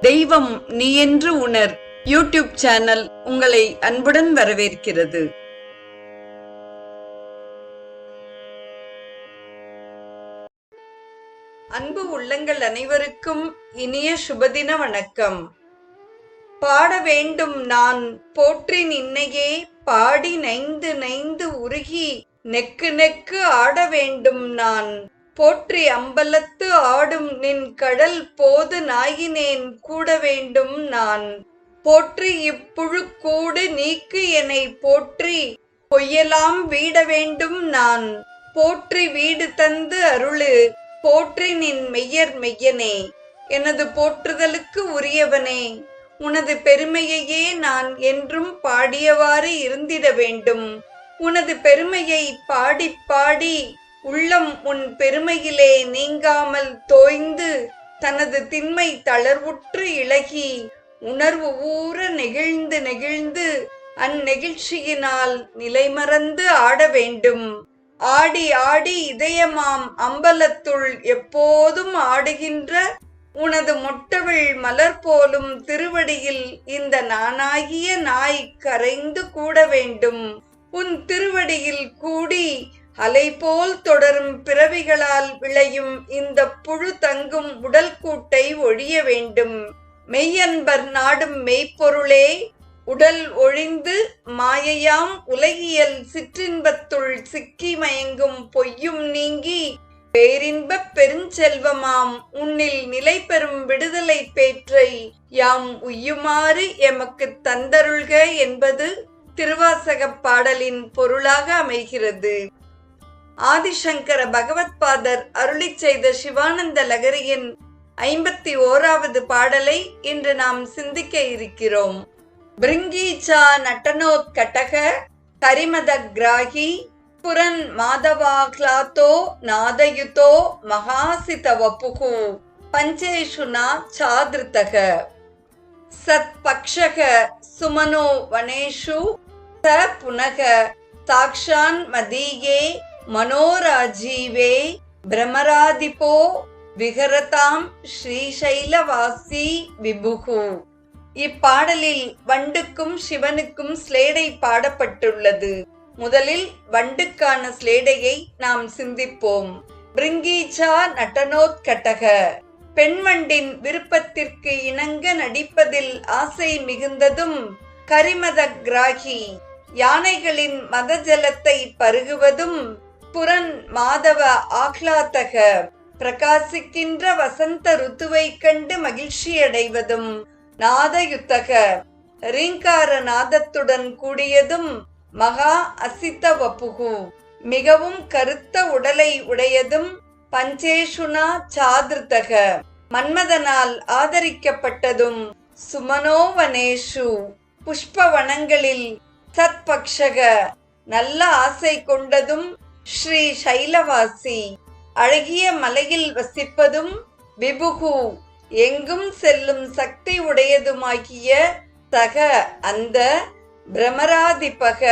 தெய்வம் நீ என்று உணர். யூடியூப் சேனல் உங்களை அன்புடன் வரவேற்கிறது. அன்பு உள்ளங்கள் அனைவருக்கும் இனிய சுபதின வணக்கம். பாட வேண்டும் நான். போற்றி நின்னையே. பாடி நைந்து நைந்து உருகி. நெக்கு நெக்கு ஆட வேண்டும் நான். போற்றி அம்பலத்து ஆடும் நின் கடல் போது நாயினேன் கூட வேண்டும் நான். போற்றி இப்புழு கூடு நீக்கு என்னை போற்றி பொய்யலாம் வீட வேண்டும் நான். போற்றி வீடு தந்து அருளு போற்றி நின் மெய்யர் மெய்யனே எனது போற்றுதலுக்கு உரியவனே. உனது பெருமையையே நான் என்றும் பாடியவாறு இருந்திட வேண்டும். உனது பெருமையை பாடி பாடி உள்ளம் உன் பெருமையிலே நீங்காமல் தோய்ந்து தனது திண்மை தளர்வுற்று இழகி உணர்வு ஊற நெகிழ்ந்து நெகிழ்ந்து அந்நெகிழ்ச்சியினால் நிலைமறந்து ஆட வேண்டும். ஆடி ஆடி இதயமாம் அம்பலத்துள் எப்போதும் ஆடுகின்ற உனது மொட்டவள் மலர் போலும் திருவடியில் இந்த நானாகிய நாய் கரைந்து கூட வேண்டும். உன் திருவடியில் கூடி அலைபோல் தொடரும் பிறவிகளால் விளையும் இந்த புழு தங்கும் உடல் கூட்டை ஒழிய வேண்டும். மெய்யன்பர் நாடும் மெய்ப்பொருளே உடல் ஒழிந்து மாயையாம் உலகியல் சிற்றின்பத்துள் சிக்கி மயங்கும் பொய்யும் நீங்கி பேரின்பப் பெருஞ்செல்வமாம் உன்னில் நிலை பெறும் விடுதலை பேற்றை யாம் உய்யுமாறு எமக்கு தந்தருள்க என்பது திருவாசகப் பாடலின் பொருளாக அமைகிறது. ஆதிசங்கர பகவத்பாதர் அருளிச் செய்த சிவானந்த லகரியின் ஐம்பத்தி ஓராவது பாடலை இன்று நாம் சிந்திக்க இருக்கிறோம். பிருங்கீச்சா நட்டனோத்கட்டக கரிமத கிராகி புரன் மாதவாக்லாத்தோ நாதயுதோ மகாசித வப்புகு பஞ்சேஷுனா சாதிருத்தக சத்பக்ஷக சுமனோ வனேஷு ச புனக சாக்ஷான் மதீயே மனோராஜீவே பிரமராதிபோ விகரதாம் ஸ்ரீசைலவாசி விபுகு. இப்பாடலில் வண்டுக்கும் சிவனுக்கும் ஸ்லேடை பாடப்பட்டுள்ளது. முதலில் வண்டுக்கான ஸ்லேடையை நாம் சிந்திப்போம். பிரிங்கீச்சா நட்டனோத்கட்டக. பெண்வண்டின் விருப்பத்திற்கு இணங்க நடிப்பதில் ஆசை மிகுந்ததும் கரிமத கிராகி யானைகளின் மதஜலத்தை பருகுவதும் புரன் மாதவ ஆஹ்லாதக. பிரகாசிக்கின்ற வசந்த ருத்துவை கண்டு மகிழ்ச்சியடைவதும் நாதயுத்தக. ரீங்கார நாதத்துடன் கூடியதும் மகா அசித்த வப்புகு மிகவும் கருத்த உடலை உடையதும் பஞ்சேஷுனா சாதிருத்தக. மன்மதனால் ஆதரிக்கப்பட்டதும் சுமனோவனேஷு. புஷ்பவனங்களில் சத்பக்ஷக. நல்ல ஆசை கொண்டதும் ஸ்ரீ சைலவாசி. அழகிய மலையில் வசிப்பதும் விபுகு. எங்கும் செல்லும் சக்தி உடையதுமாகிய சக அந்த பிரமராதிபக.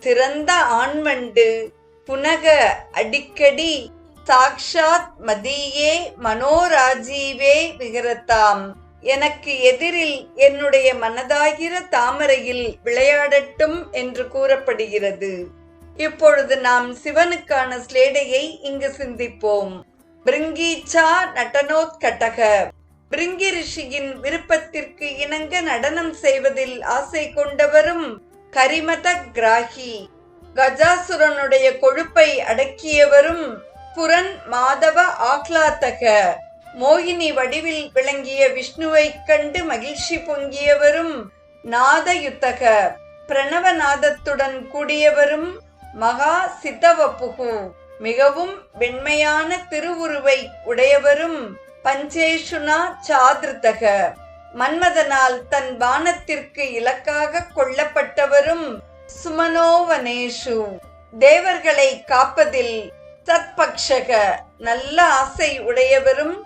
சிறந்த ஆண்மண்டு புனக அடிக்கடி சாக்ஷாத் மதியே மனோராஜீவே விகரத்தாம் எனக்கு எதிரில் என்னுடைய மனதாகிற தாமரையில் விளையாடட்டும் என்று கூறப்படுகிறது. இப்பொழுது நாம் சிவனுக்கான ஸ்லேடையை இங்கு சிந்திப்போம். பிரிங்கீச்சா நடனோத்கட்டக பிரிங்கி ரிஷியின் விருப்பத்திற்கு இணங்க நடனம் செய்வதில் ஆசை கொண்டவரும் கரிமத கிராகி. கஜாசுரனுடைய கொழுப்பை அடக்கியவரும் புரன் மாதவ ஆக்லாத்தக மோகினி வடிவில் விளங்கிய விஷ்ணுவைக் கண்டு மகிழ்ச்சி பொங்கியவரும் நாதயுத்தக. பிரணவநாதத்துடன் கூடியவரும் மகா சித்தவப்புகு. மிகவும் வெண்மையான திருவுருவை உடையவரும் பஞ்சேஷுனா சாதிருத்தக மன்மதனால் தன் பானத்திற்கு இலக்காக கொல்லப்பட்டவரும் சுமனோவனேஷு. தேவர்களை காப்பதில் சத்பக்ஷக நல்ல ஆசை உடையவரும்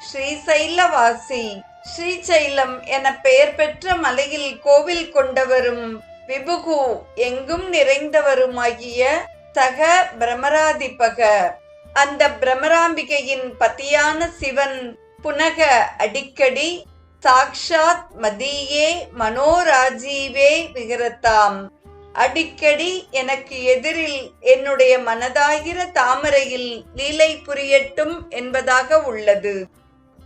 ஸ்ரீசைலவாசி. ஸ்ரீசைலம் என பெயர் பெற்ற மலையில் கோவில் கொண்டவரும் விபுகு எங்கும் நிறைந்தவருமாகிய சக பிரமராதிபக. அந்த பிரமராம்பிகையின் பதியான சிவன் புனக அடிக்கடி சாக்ஷாத் மதியே மனோராஜீவே விகரத்தாம். அடிக்கடி எனக்கு எதிரில் என்னுடைய மனதாகிற தாமரையில் லீலை புரியட்டும் என்பதாக உள்ளது.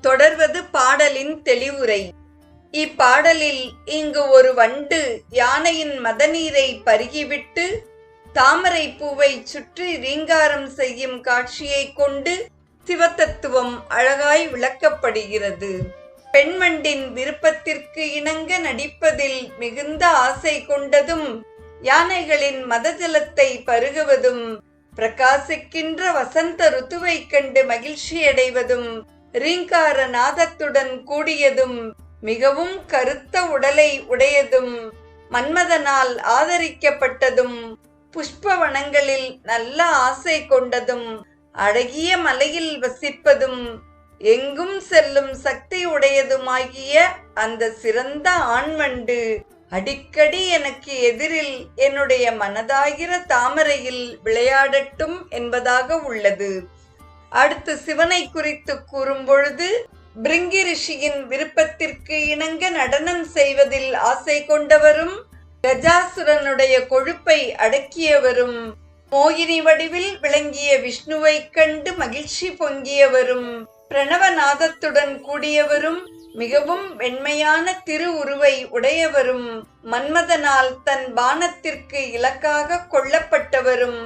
தொடர்வது பாடலின் தெளிவுரை. இப்பாடலில் இங்கு ஒரு வண்டு யானையின் மதநீரை பருகிவிட்டு தாமரை பூவை சுற்றி ரீங்காரம் செய்யும் காட்சியை கொண்டு சிவத்தத்துவம் அழகாய் விளக்கப்படுகிறது. பெண்மண்டின் விருப்பத்திற்கு இணங்க நடிப்பதில் மிகுந்த ஆசை கொண்டதும் யானைகளின் மதஜலத்தை பருகுவதும் பிரகாசிக்கின்ற வசந்த ருத்துவைக் கண்டு மகிழ்ச்சியடைவதும் ரீங்கார நாதத்துடன் கூடியதும் மிகவும் கருத்த உடலை உடையதும் மன்மதனால் ஆதரிக்கப்பட்டதும் புஷ்பவனங்களில் நல்ல ஆசை கொண்டதும் அழகிய மலையில் வசிப்பதும் எங்கும் செல்லும் சக்தி உடையதுமாகிய அந்த சிறந்த ஆண்வண்டு அடிக்கடி எனக்கு எதிரில் என்னுடைய மனதாகிற தாமரையில் விளையாடட்டும் என்பதாக உள்ளது. அடுத்து சிவனை குறித்து கூறும்பொழுது பிரிங்கி ரிஷியின் விருப்பத்திற்கு இணங்க நடனம் செய்வதில் ஆசை கொண்டவரும் கஜாசுரனுடைய கொழுப்பை அடக்கியவரும் மோகினி வடிவில் விளங்கிய விஷ்ணுவைக் கண்டு மகிழ்ச்சி பொங்கியவரும் பிரணவநாதத்துடன் கூடியவரும் மிகவும் வெண்மையான திரு உருவை உடையவரும் மன்மதனால் தன் பானத்திற்கு இலக்காக கொல்லப்பட்டவரும்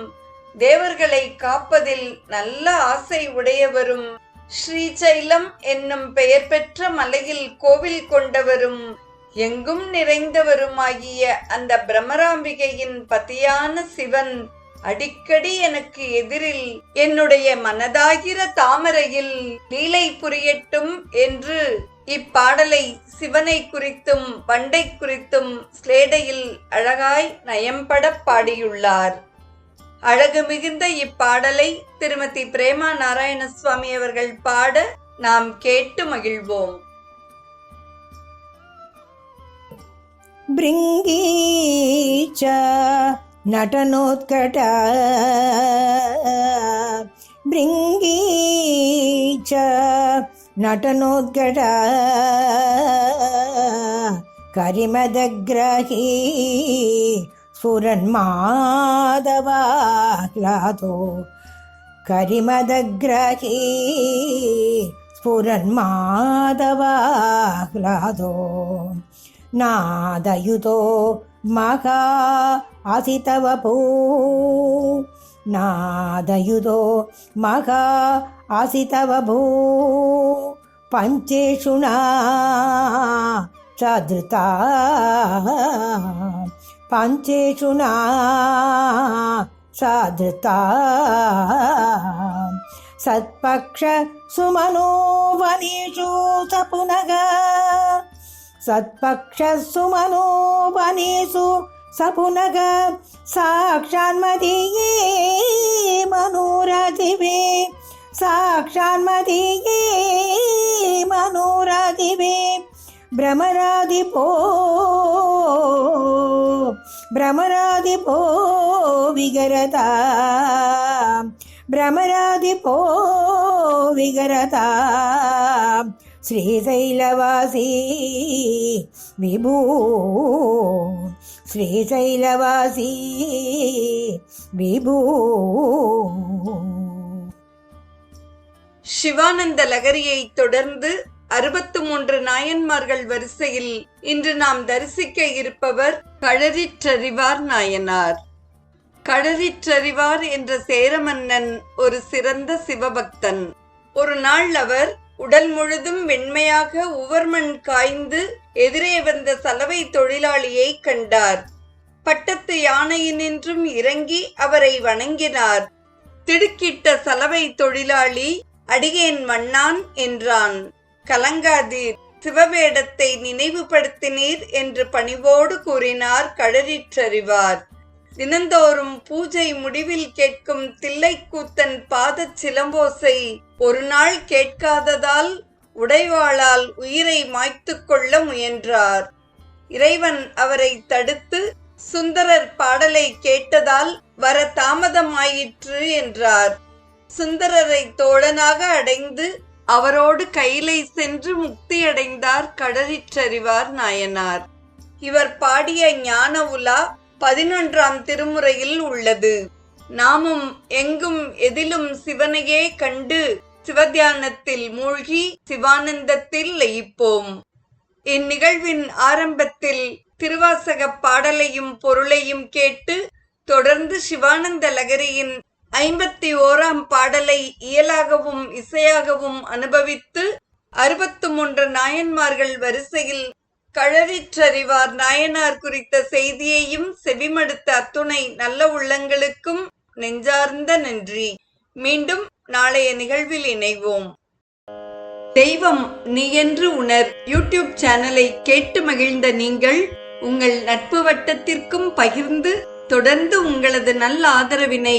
தேவர்களை காப்பதில் நல்ல ஆசை உடையவரும் ஸ்ரீசைலம் என்னும் பெயர் பெற்ற மலையில் கோவில் கொண்டவரும் எங்கும் நிறைந்தவருமாகிய அந்த பிரம்மராம்பிகையின் பதியான சிவன் அடிக்கடி எனக்கு எதிரில் என்னுடைய மனதாகிற தாமரையில் லீலை புரியட்டும் என்று இப்பாடலை சிவனை குறித்தும் பண்டை குறித்தும் ஸ்லேடையில் அழகாய் நயம்பட பாடியுள்ளார். அழகு மிகுந்த இப்பாடலை திருமதி பிரேமா நாராயணசுவாமி அவர்கள் பாட நாம் கேட்டு மகிழ்வோம். பிருங்கீச்ச நடனோத்கட பிருங்கீச்ச நடனோத்கட கரிமதகிரகி स्फुरन्माधवाह्लादो करिमदग्रही स्फुरन्माधवाह्लादो नादयुतो महा असितवपू नादयुतो महा असितवभू पञ्चेषुणा सधृता पञ्चेषुणा सधृता सत्पक्ष सुमनो वनेषु स पुनः सत्पक्षसु मनोवनेषु स पुनः साक्षान्मदीये பிரமராதி போ பிரமராதி போ விகரதா பிரமராதி போ விகரதா ஸ்ரீசைலவாசி விபூ ஸ்ரீசைலவாசி விபூ சிவானந்த லகரியை தொடர்ந்து அறுபத்து மூன்று நாயன்மார்கள் வரிசையில் இன்று நாம் தரிசிக்க இருப்பவர் கழறிற்றறிவார் நாயனார். கழறிற்றறிவார் என்ற சேரமன்னன் ஒரு சிறந்த சிவபக்தன். ஒரு நாள் அவர் உடல் முழுதும் வெண்மையாக உவர்மண் காய்ந்து எதிரே வந்த சலவை தொழிலாளியை கண்டார். பட்டத்து யானையினின்றும் இறங்கி அவரை வணங்கினார். திடுக்கிட்ட சலவை தொழிலாளி அடியேன் மண்ணான் என்றான். கலங்காதீர் சிவவேடத்தை நினைவுபடுத்தினீர் என்று பணிவோடு கூறினார் கடலிற்றறிவார். தினந்தோறும் பூஜை முடிவில் கேட்கும் தில்லைக்கூத்தன் பாதச் சிலம்போசை ஒரு நாள் கேட்காததால் உடைவாளால் உயிரை மாய்த்துக் கொள்ள முயன்றார். இறைவன் அவரை தடுத்து சுந்தரர் பாடலை கேட்டதால் வர தாமதமாயிற்று என்றார். சுந்தரரை தோழனாக அடைந்து அவரோடு கையிலை சென்று முக்தியடைந்தார் கடலிற்றறிவார் நாயனார். இவர் பாடிய ஞான உலா பதினொன்றாம் திருமுறையில் உள்ளது. நாமும் எங்கும் எதிலும் சிவனையே கண்டு சிவத்தியானத்தில் மூழ்கி சிவானந்தத்தில் லயிப்போம். இந்நிகழ்வின் ஆரம்பத்தில் திருவாசக பாடலையும் பொருளையும் கேட்டு தொடர்ந்து சிவானந்த லகரியின் ஐம்பத்தி ஓராம் பாடலை இயலாகவும் இசையாகவும் அனுபவித்து அறுபத்து மூன்று நாயன்மார்கள் வரிசையில் கழறிற்றறிவார் நாயனார் குறித்த செய்தியையும் செவிமடுத்த அத்துணை நல்ல உள்ளங்களுக்கும் நெஞ்சார்ந்த நன்றி. மீண்டும் நாளைய நிகழ்வில் இணைவோம். தெய்வம் நீ என்று உணர் யூடியூப் சேனலை கேட்டு மகிழ்ந்த நீங்கள் உங்கள் நட்பு வட்டத்திற்கும் பகிர்ந்து தொடர்ந்து உங்களது நல்ல ஆதரவினை